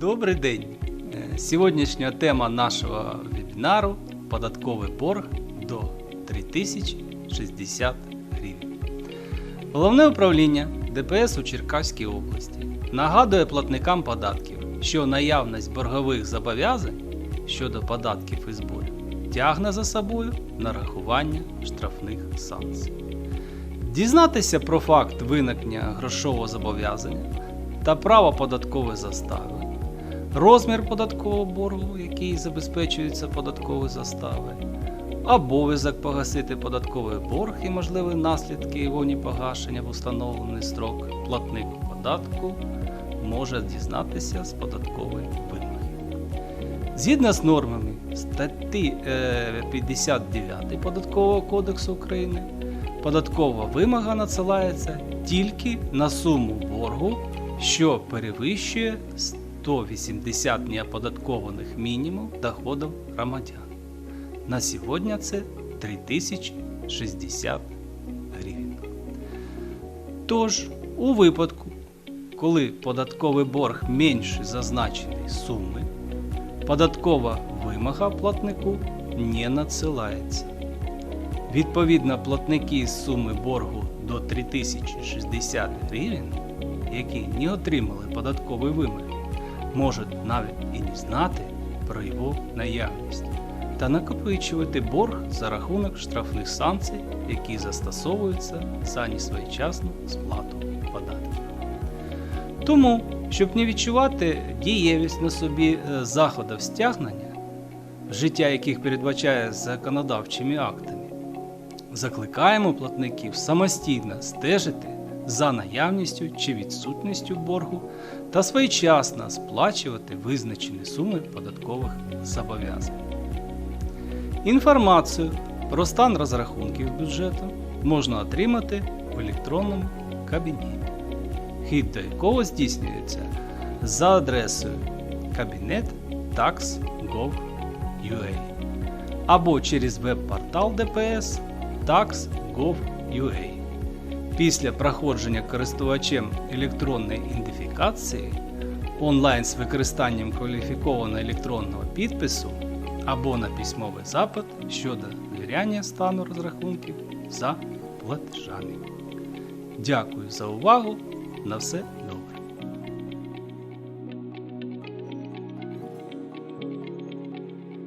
Добрий день! Е, Сьогоднішня тема нашого вебінару податковий борг до 3060 гривень. Головне управління ДПС у Черкаській області нагадує платникам податків, що наявність боргових зобов'язань щодо податків і зборів тягне за собою нарахування штрафних санкцій. Дізнатися про факт виникнення грошового зобов'язання та право податкової застави, розмір податкового боргу, який забезпечується податковою заставою, обов'язок погасити податковий борг і можливі наслідки його непогашення в установлений строк платник податку може дізнатися з податкової вимоги. Згідно з нормами статті е, 59 Податкового кодексу України, податкова вимога надсилається тільки на суму боргу, що перевищує 180 неоподаткованих мінімум доходів громадян. На сьогодні це 3060 гривень. Тож, у випадку, коли податковий борг менше зазначеної суми, податкова вимога платнику не надсилається. Відповідно, платники з суми боргу до 3060 гривень, які не отримали податкові вимоги, можуть навіть і не знати про його наявність та накопичувати борг за рахунок штрафних санкцій, які застосовуються за несвоєчасну сплату податків. Тому, щоб не відчувати дієвість на собі е, заходів стягнення, життя яких передбачає законодавчими актами, закликаємо платників самостійно стежити за наявністю чи відсутністю боргу та своєчасно сплачувати визначені суми податкових зобов'язань. Інформацію про стан розрахунків бюджету можна отримати в електронному кабінеті, хід до якого здійснюється за адресою кабінет.tax.gov.ua або через веб-портал ДПС tax.gov.ua. Після проходження користувачем електронної ідентифікації онлайн з використанням кваліфікованого електронного підпису або на письмовий запит щодо довіряння стану розрахунків за платежами. Дякую за увагу. На все добре.